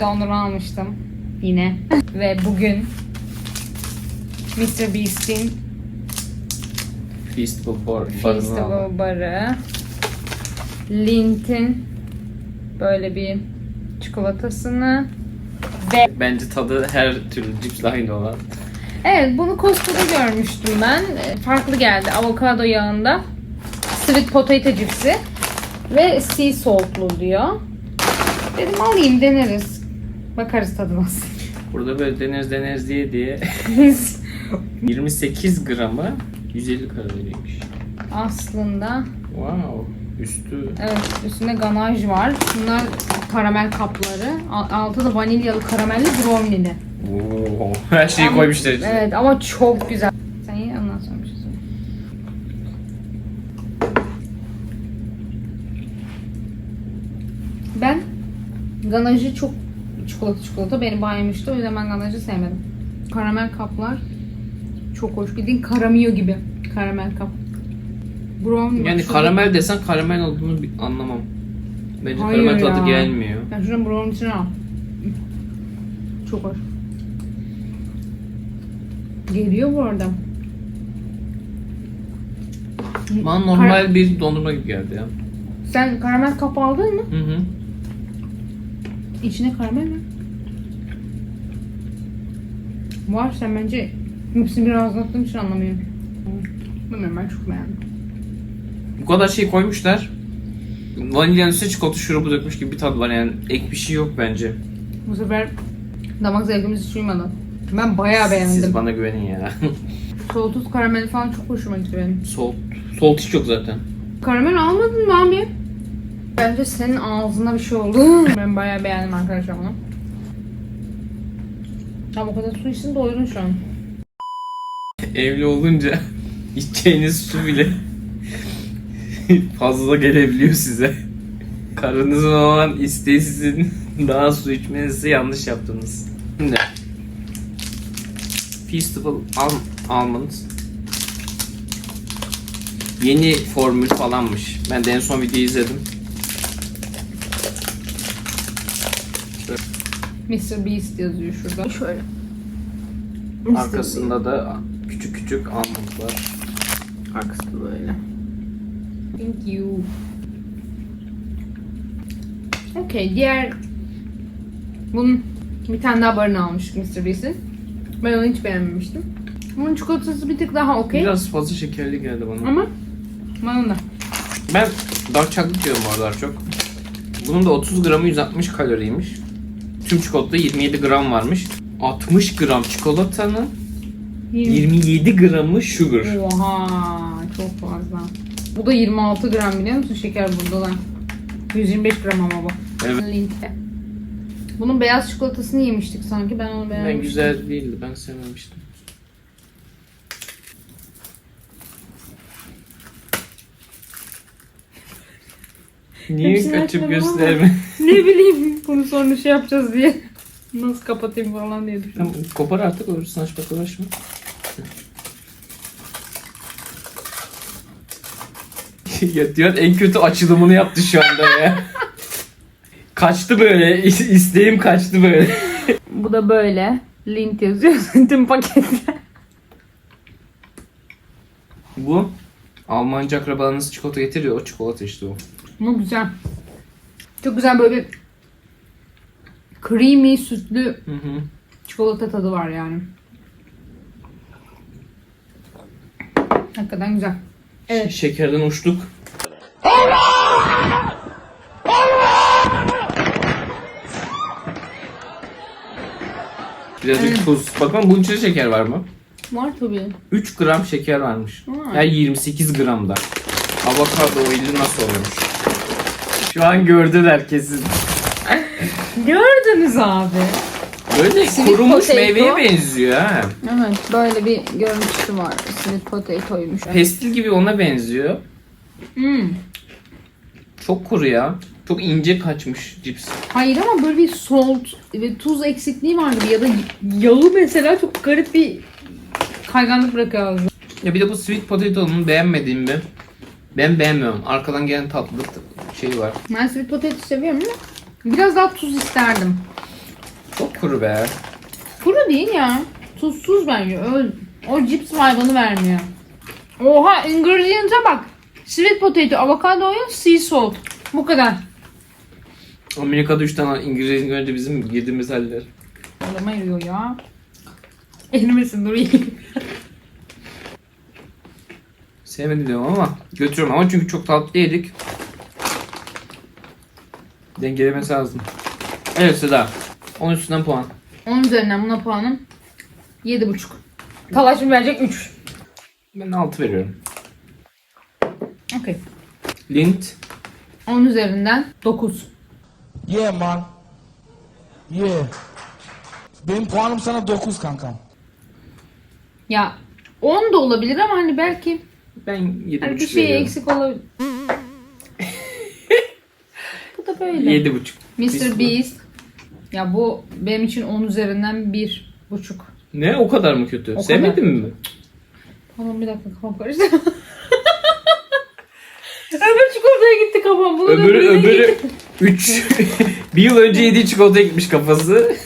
bir dondurma almıştım. Yine. Ve bugün Mr. Beast'in bar. aldım. Feastable barı. Lint'in böyle bir çikolatasını ve Bence tadı her türlü cipsle aynı olan. evet bunu Costco'da görmüştüm ben. E, Farklı geldi. Avokado yağında. Sweet potato cipsi ve sea salt'lu diyor. Dedim alayım deneriz. Bakarız tadına. Burada böyle deneriz deneriz diye diye 28 grama 150 kaloriymiş. Aslında Wow. Üstü evet üstünde ganaj var. Bunlar karamel kapları. Al- Altı da vanilyalı karamelli brownie'li. Oo, her şeyi Ama- koymuşlar içine. Evet ama çok güzel. Sen ye ondan sonra bir şey söyle. Ben ganajı çok çikolata çikolata beni baymıştı. O yüzden ben ganajı sevmedim. Karamel kaplar çok hoş. Bildiğin karamio gibi karamel kap. Brown Yani şurada- karamel desen karamel olduğunu anlamam. Bence Hayır karamel tadı gelmiyor. Ya şuradan brown içine al. Çok hoş. Geliyor bu arada. Bana normal bir dondurma gibi geldi ya. Sen karamel kap aldın mı? Hı hı. İçine karamel mi? Var sen bence hepsini biraz anlattığın için anlamıyorum. Bilmiyorum ben çok beğendim. Bu kadar şey koymuşlar. Vanilyanın üstüne çikolata şurubu dökmüş gibi bir tadı var yani. Ek bir şey yok bence. Bu sefer damak zevkimiz hiç uymadı. Ben bayağı beğendim. Siz bana güvenin ya. Soğutuz karameli falan çok hoşuma gitti benim. Salt, salt hiç yok zaten. Karamel almadın mı abi? Bence senin ağzına bir şey oldu. ben bayağı beğendim arkadaşlar bunu. Tamam o kadar su içsin doyurun şu an. Evli olunca içeceğiniz su bile fazla gelebiliyor size. Karınızın olan isteği sizin daha su içmenizi yanlış yaptınız. Şimdi Feastable al Almond Yeni formül falanmış. Ben de en son videoyu izledim. Mr. Beast yazıyor şurada. Şöyle. Arkasında da küçük küçük almond var. Arkası böyle. Thank you. Okay, diğer bunun bir tane daha barını almıştık Mr. Beast'in. Ben onu hiç beğenmemiştim. Bunun çikolatası bir tık daha okey. Biraz fazla şekerli geldi bana. Ama bana da. Ben dark chocolate diyorum bu aralar çok. Bunun da 30 gramı 160 kaloriymiş. Tüm çikolata 27 gram varmış. 60 gram çikolatanın 27 gramı sugar. Oha çok fazla. Bu da 26 gram biliyor musun şeker burada da. 125 gram ama bu. Evet. Link'te. Bunun beyaz çikolatasını yemiştik sanki. Ben onu Ben beğenmiştim. güzel değildi. Ben sevmemiştim. Niye Hepsini açıp açmadım ama. gösterme? Ne bileyim bunu sonra şey yapacağız diye. Nasıl kapatayım falan diye düşündüm. Tamam, kopar artık öbürsünü açmakla uğraşma. ya diyor en kötü açılımını yaptı şu anda ya. kaçtı böyle. is- isteğim kaçtı böyle. Bu da böyle. Lint yazıyor tüm pakette. Bu Almanca akrabalarınız çikolata getiriyor. O çikolata işte o. Bu güzel. Çok güzel böyle bir creamy sütlü Hı hı. çikolata tadı var yani. Hakikaten güzel. Evet. Şekerden uçtuk. Birazcık tuz. Bakalım bunun içinde şeker var mı? Var tabii. 3 gram şeker varmış. Vay. Her 28 gramda. Avokado oili nasıl oluyormuş? Şu an gördüler kesin. Gördünüz abi. Böyle Sweet kurumuş potato. meyveye benziyor ha. Evet böyle bir görüntüsü var. Sweet potato'ymuş. Pestil gibi ona benziyor. Hmm. Çok kuru ya. Çok ince kaçmış cips. Hayır ama böyle bir salt ve tuz eksikliği var gibi ya da yağı mesela çok garip bir kayganlık bırakıyor ağzına. Ya bir de bu sweet potato'nun beğenmediğim bir. Ben beğenmiyorum. Arkadan gelen tatlı şey var. Ben sweet potato seviyorum ama biraz daha tuz isterdim. kuru be. Kuru değil ya. Tuzsuz bence. Öyle. O cips vibe'ını vermiyor. Oha ingredient'a bak. Sweet potato, avokado oil, sea salt. Bu kadar. Amerika'da 3 tane İngilizce görünce bizim girdiğimiz haller. Adama yürüyor ya. Erimesin dur yiyeyim. Sevmedim diyorum ama götürüyorum ama çünkü çok tatlı yedik. Dengelemesi lazım. Evet Seda. 10 üstünden puan. 10 üzerinden buna puanım 7,5. Talaş mı verecek 3. Ben 6 veriyorum. Okey. Lint 10 üzerinden 9. Yeah man. Yeah. Benim puanım sana 9 kankam. Ya 10 da olabilir ama hani belki ben 7,5 hani bir şey veriyorum. eksik olabilir. Bu da böyle. 7,5. Mr. Beast. Ya bu benim için 10 üzerinden bir buçuk. Ne o kadar mı kötü? O Sevmedin mi? Tamam bir dakika kafam karıştı. Öbür çikolataya gitti kafam. Bunun Öbürü öbürü gitti. 3 bir yıl önce yediği çikolata gitmiş kafası.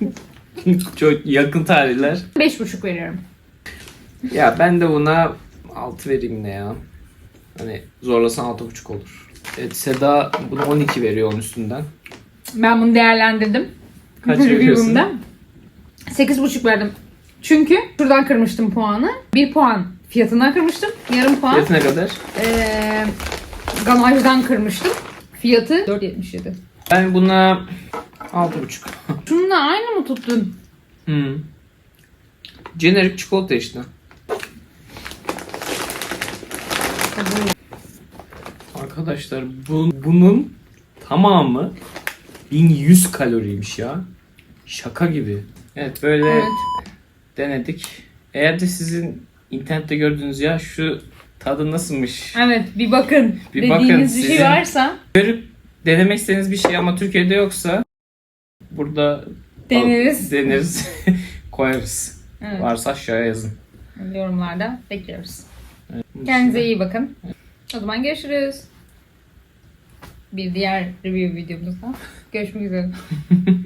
Çok yakın tarihler. Beş buçuk veriyorum. Ya ben de buna 6 vereyim ne ya. Hani zorlasan 6,5 olur. Evet Seda buna 12 veriyor onun üstünden. Ben bunu değerlendirdim. Kaç veriyorsun? Review'umda. Sekiz buçuk verdim. Çünkü şuradan kırmıştım puanı. Bir puan fiyatından kırmıştım. Yarım puan Fiyatı ne kadar? ee, gamajdan kırmıştım. Fiyatı 4.77. Ben buna 6,5. Şununla aynı mı tuttun? hmm. Jenerik çikolata işte. Arkadaşlar bu, bunun tamamı 1100 kaloriymiş ya. Şaka gibi. Evet böyle Evet. denedik. Eğer de sizin internette gördüğünüz ya şu tadı nasılmış? Evet bir bakın. Bir Dediğiniz bakın, bir şey varsa Görüp denemek istediğiniz bir şey ama Türkiye'de yoksa burada Deneriz. deneriz. koyarız. evet, Varsa aşağıya yazın. yorumlarda bekliyoruz. Kendinize iyi bakın. O zaman görüşürüz. Bir diğer review videomuzda. Görüşmek üzere.